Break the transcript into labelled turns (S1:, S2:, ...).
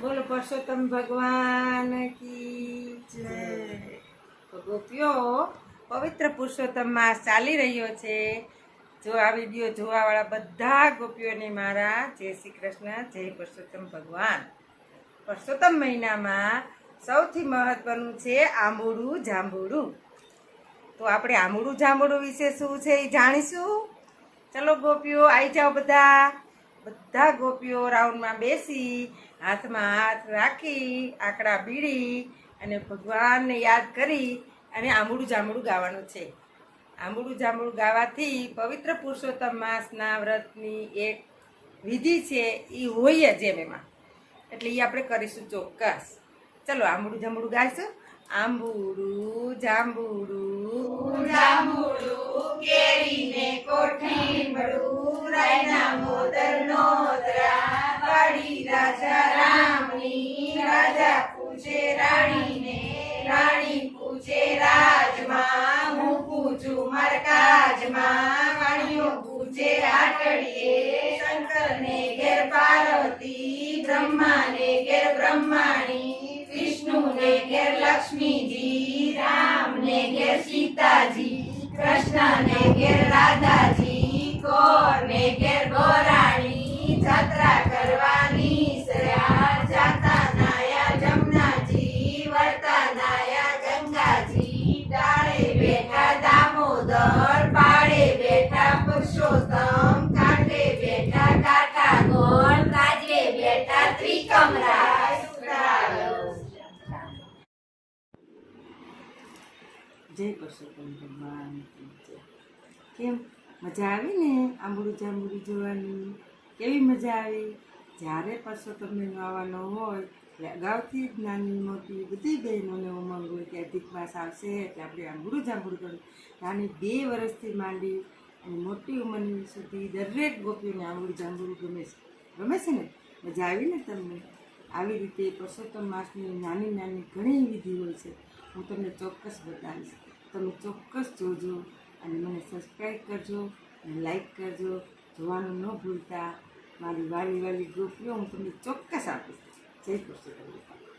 S1: બોલો, પરસોત્તમ ભગવાન કી જય. ગોપીઓ, પવિત્ર પુરુષોત્તમ માસ ચાલી રહ્યો છે. જો આ વીડિયો જોવાવાળા બધા ગોપીઓને મારા જય શ્રી કૃષ્ણ, જય પુરુષોત્તમ ભગવાન. પરસોત્તમ મહિનામાં સૌથી મહત્વનું છે આંબોડું જાંબુડું. તો આપણે આંબોડું જાંબુડું વિશે શું છે એ જાણીશું? ચલો ગોપીઓ આવી જાઓ બધા. બધા ગોપીઓ રાઉન્ડમાં બેસી, હાથમાં હાથ રાખી, આકડા બીડી અને ભગવાનને યાદ કરી અને આંબુડું જાંબુડું ગાવાનું છે. આંબુડું જાંબુડું ગાવાથી પવિત્ર પુરુષોત્તમ માસના વ્રતની એક વિધિ છે એ હોય જ એમ એમાં. એટલે એ આપણે કરીશું ચોક્કસ. ચલો આંબુડું જાંબુડું ગાઈશું. આંબુડું જાંબુડું રાજા રામની રાજા પૂછે રાણીને રાણી પૂછે રાજમાં હું પૂછું મરકાજમાં વાણીઓ પૂછે આટડીએ શંકરને ઘેર પાર્વતી બ્રહ્માને ઘેર બ્રહ્માણી વિષ્ણુને ઘેર લક્ષ્મીજી રામને ઘેર સીતાજી કૃષ્ણને ઘેર રાધાજી ગોરને ઘેર જય પરસોત્તમ ભગવાન કેમ? મજા આવી ને આંબુડી જાંબુડી જોવાની? કેવી મજા આવી? જ્યારે પરસોત્તમને આવવાનો હોય, એટલે અગાઉથી જ નાની મોટી બધી બહેનોને ઉમંગ હોય કે અધિક માસ આવશે એટલે આપણે આંબુડું જાંબુડું કરવું નાની બે વર્ષથી માંડી અને મોટી ઉંમરની સુધી દરેક ગોપીઓને આંગળી જાંબુડું ગમે છે. ગમે છે ને? મજા આવી ને તમને? આવી રીતે પરસોત્તમ માસની નાની નાની ઘણી વિધિ હોય છે. હું તમને ચોક્કસ બતાવીશ. તમે ચોક્કસ જોજો અને મને સબસ્ક્રાઈબ કરજો અને લાઈક કરજો. જોવાનું ન ભૂલતા. મારી વાલી વાલી ગોપીઓ હું તમને ચોક્કસ આપીશ. જય કૃષ્ણ